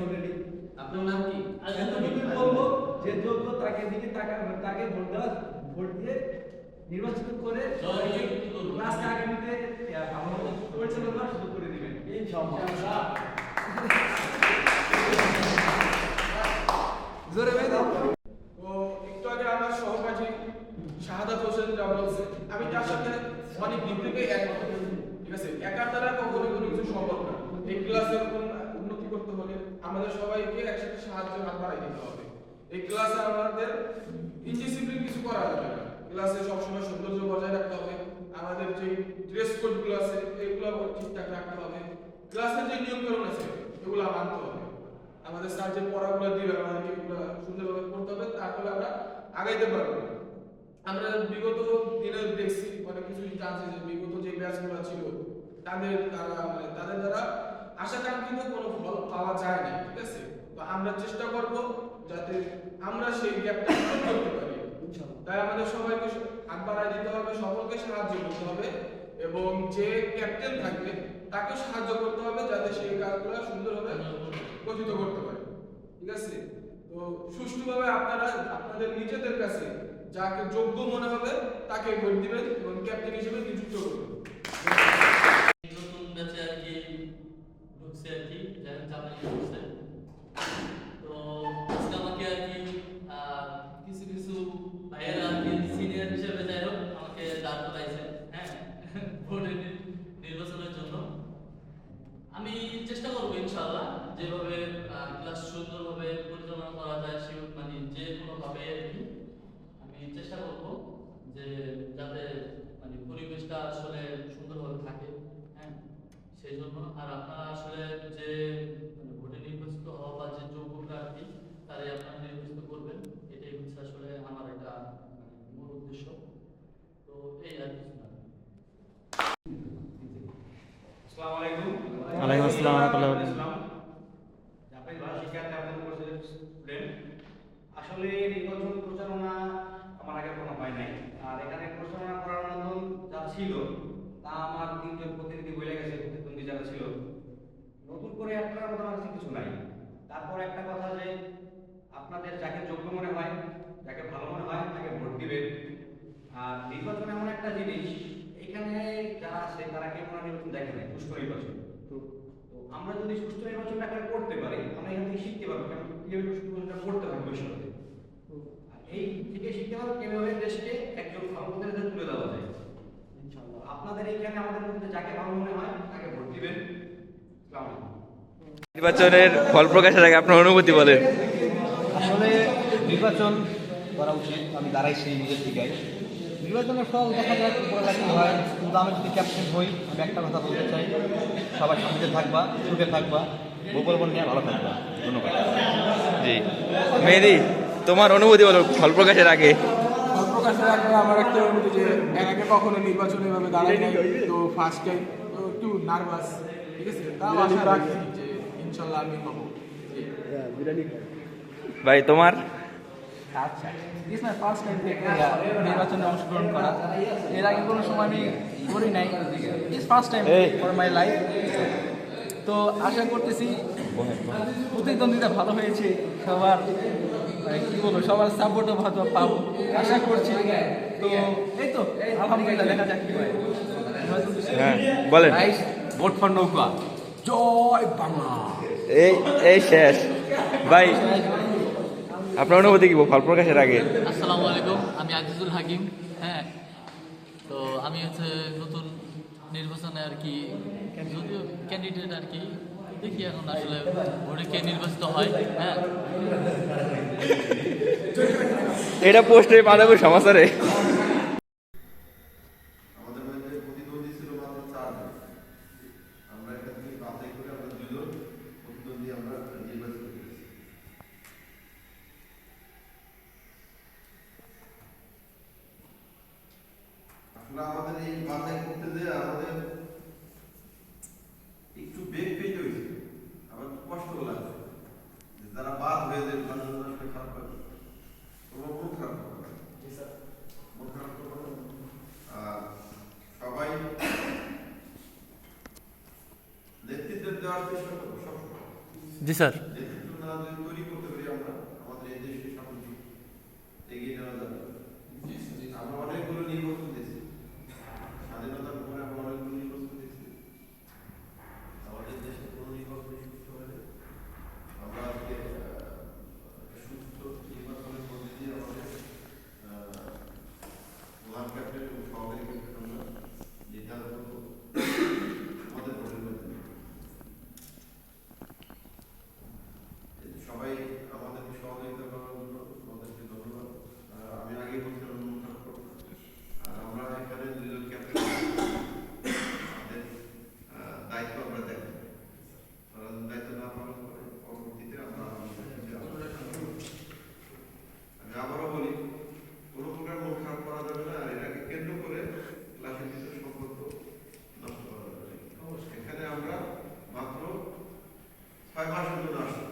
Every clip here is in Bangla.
অলরেডি আপনার নাম কি? এতটুকু বলব যে যোগ্য তাকে দিকে তাকে তাকে ভোট দেওয়া ভোট দিয়ে নির্বাচিত করে সবাইকে আগামীতে ভালো পরিচালনা করার সুযোগ করে দিবেন। ইনশাআল্লাহ। জোরে ভাই দাও। তো একটু আগে আমার সহপাঠী শাহাদাত হোসেন যা বলছে আমি তার সাথে অনেক দিক থেকে একমত। ঠিক আছে? একার দ্বারা কখনো কোনো কিছু সম্ভব না। এই ক্লাসের করতে হলে আমাদের সবাইকে একসাথে সাহায্য হাত বাড়াই দিতে হবে। এই ক্লাসে আমাদের ইনডিসিপ্লিন কিছু করা যাবে না। ক্লাসে সবসময় সৌন্দর্য বজায় রাখতে হবে। আমাদের যে ড্রেস কোডগুলো আছে, এগুলো ঠিকঠাক রাখতে হবে। ক্লাসের যে নিয়মকানুন আছে, এগুলো মানতে হবে। আমাদের স্যার যে পড়াগুলো দিবে, আমাদেরকে এগুলো সুন্দরভাবে পড়তে হবে, তারপরে আমরা আগাইতে পারব। আমরা বিগত দিনে দেখছি, অনেক কিছু যে বিগত যে ব্যাচগুলো ছিল, তাদের দ্বারা মানে তাদের দ্বারা আশাকাঙ্ক্ষিত কোনো ফল পাওয়া যায় না ঠিক আছে? তো আমরা চেষ্টা করব যাতে আমরা সেই গ্যাপটা পূরণ করতে পারি। তাই আমাদের সবাইকে হাত বাড়ায় দিতে হবে সকলকে সাহায্য করতে হবে এবং যে ক্যাপ্টেন থাকবে তাকে সাহায্য করতে হবে যাতে সেই কাজগুলো সুন্দরভাবে গঠিত করতে পারে। ঠিক আছে? তো সুষ্ঠুভাবে আপনারা আপনাদের নিজেদের কাছে যাকে যোগ্য মনে হবে তাকে ভোট দিবেন এবং ক্যাপ্টেন হিসেবে নিযুক্ত করবেন। ঢুকছে আর কি যারা চাপাই ঢুকছে তো আজকে আমাকে আর কি আহ, কিছু কিছু ভাইয়েরা আর কি সিনিয়র হিসেবে যাই হোক আমাকে দাঁড় করাইছে হ্যাঁ ভোটের নি- নির্বাচনের জন্য আমি চেষ্টা করব ইনশাআল্লাহ যেভাবে ক্লাস সুন্দরভাবে পরিচালনা করা যায় সে মানে যে কোনোভাবে আর কি আমি চেষ্টা করব যে যাতে মানে পরিবেশটা আসলে সুন্দরভাবে থাকে হ্যাঁ সেই জন্য আর আপনারা আসলে যে মানে ভোটে নির্বাচিত হওয়া বা যে যোগ্য প্রার্থী তারাই আপনারা নির্বাচিত করবেন। এটাই হচ্ছে আসলে আমার একটা মানে মূল উদ্দেশ্য। তো এই আর কিছু না। আসসালামু আলাইকুম। ওয়ালাইকুম আসসালাম ওয়া রাহমাতুল্লাহি আসলে নির্বাচন প্রচারণা আমার আগে কোনো হয় নাই। আর এখানে প্রচারণা করার মতন যা ছিল তা আমার তিনজন প্রতিনিধি বলে গেছে প্রতিদ্বন্দ্বী যারা ছিল করে একটা মতো আমার কাছে কিছু নাই। তারপর একটা কথা যে আপনাদের যাকে যোগ্য মনে হয় যাকে ভালো মনে হয় তাকে ভোট দিবেন। আর নির্বাচন এমন একটা জিনিস এখানে যারা আছে তারা কেউ কোনো নির্বাচন দেখে নাই? সুস্থ নির্বাচন। তো তো আমরা যদি সুস্থ নির্বাচনটা করে করতে পারি আমরা এখান থেকে শিখতে পারব কেমন কীভাবে সুষ্ঠু নির্বাচনটা করতে হবে ভবিষ্যতে। আর এই থেকে শিখতে পারব কীভাবে দেশকে একজন ক্ষমতার হাতে তুলে দেওয়া যায়। আপনাদের এইখানে আমাদের মধ্যে যাকে ভালো মনে হয় তাকে ভোট দিবেন। আসসালামু আলাইকুম। নির্বাচনের ফল প্রকাশের আগে আপনার অনুভূতি বলেন। আসলে নির্বাচন করা উচিত আমি দাঁড়াই সেই নিজের দিকায় নির্বাচনের ফল দেখা কি হয়। কিন্তু আমি যদি ক্যাপ্টেন হই আমি একটা কথা বলতে চাই। সবাই শান্তিতে থাকবা সুখে থাকবা গোপলবন নিয়ে ভালো থাকবা। ধন্যবাদ। জি। মেহেদি তোমার অনুভূতি বলো ফল প্রকাশের আগে। ফল প্রকাশের আগে আমার একটা অনুভূতি যে এর আগে কখনো নির্বাচনে এভাবে দাঁড়াই নাই তো ফার্স্ট টাইম তো একটু নার্ভাস ঠিক আছে? তাও আশা রাখছি। ইনশাল্লাহ আমি ভাই তোমার? আচ্ছা। দিস মাই ফার্স্ট টাইম নির্বাচনে অংশগ্রহণ করা। এর আগে কোনো সময় আমি করি নাই। Is first time for my life তো আশা করতেছি প্রতিদ্বন্দ্বিতা ভালো হয়েছে। সবার মানে কি বলব সবার সাপোর্টও হয়তো পাবো। আশা করছি। তো এই তো আলহামদুলিল্লাহ দেখা যাক কি হয়। হ্যাঁ বলেন। ভোট ফর নৌকা জয় বাংলা। এই এই শেষ। ভাই আপনার অনুভূতি কি ফল প্রকাশের আগে? আসসালামু আলাইকুম আমি আজিজুল হাকিম হ্যাঁ। তো আমি হচ্ছে নতুন নির্বাচনে আর কি যদিও ক্যান্ডিডেট আর কি দেখি এখন আসলে ভোটে কে নির্বাচিত হয় হ্যাঁ। এটা পোস্টে বাঁধাবো সমাচারে। জি স্যার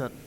episode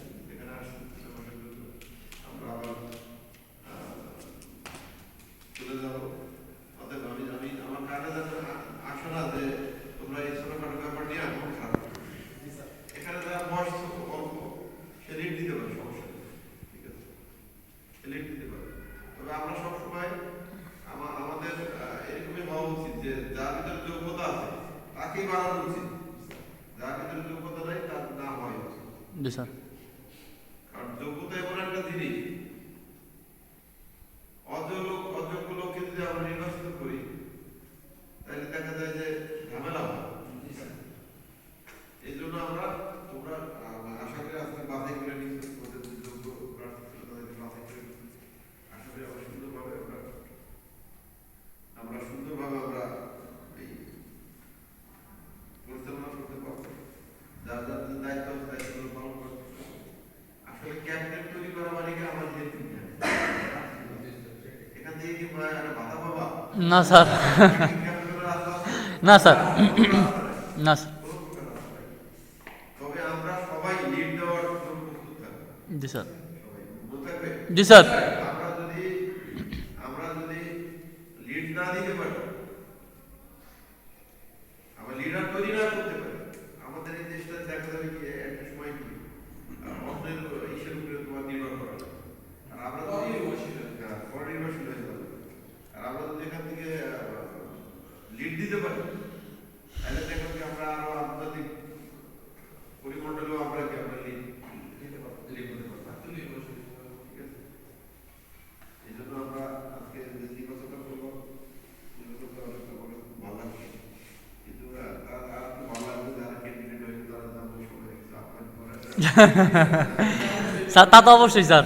না স্যার। না স্যার। না স্যার। জি স্যার। জি স্যার। আমরা যদি থেকে লিড দিতে পারি তাহলে কি আমরা আরও আন্তর্জাতিক পরিমণ্ডলেও আমরা কি আমরা লিড দিতে পারব? আমরা করব ভালো কিন্তু ভালো যারা তারা তা তো অবশ্যই স্যার।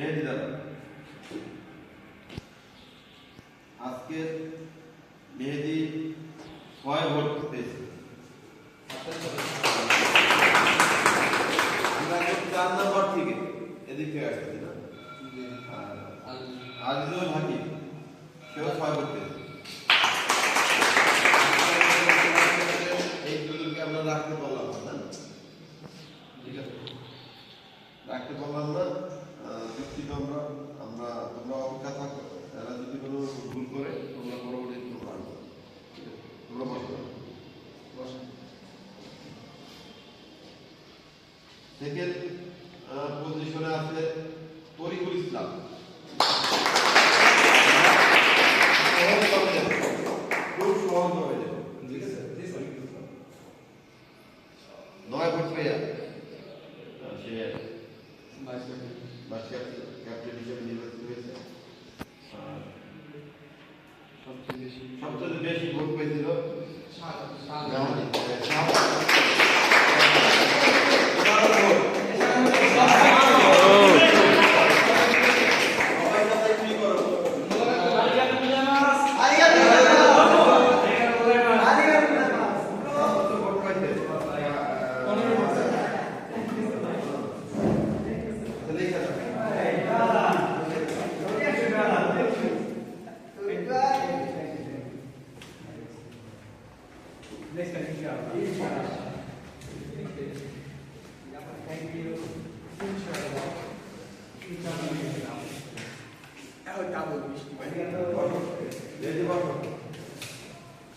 মেহেদি দাদা। আজকের মেহেদি ছয় ভোট পেয়েছে? চার নম্বর থেকে এদিকে আসছে না? আজিজুল হাকিম। সেকেন্ড পজিশনে আছে তরিকুল ইসলাম। খুব সহজভাবে যাবে। ঠিক আছে? নয় ভোট পেয়ে সে ভাইস ক্যাপ্টেন হিসেবে নির্বাচিত হয়েছে। সবচেয়ে বেশি ভোট পেয়েছিল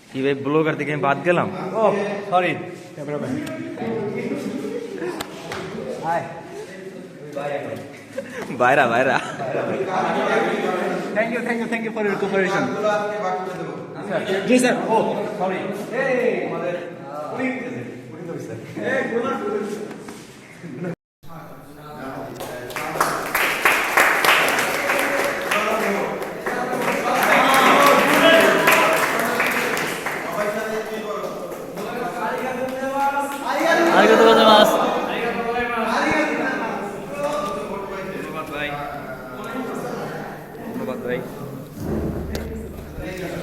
কি ভাই ব্লগার থেকে আমি বাদ গেলাম ও সরি বাইরা বাইরা thank you thank you thank you for your cooperation নামগুলো আজকে বাকি করে দেবো। জি স্যার ও সরি আরিগাতো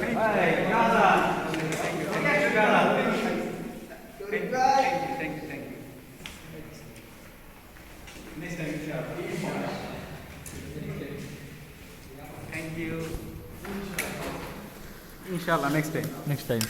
ধন্যবাদ ভাই ইনশাআল্লাহ নেক্সট টাইম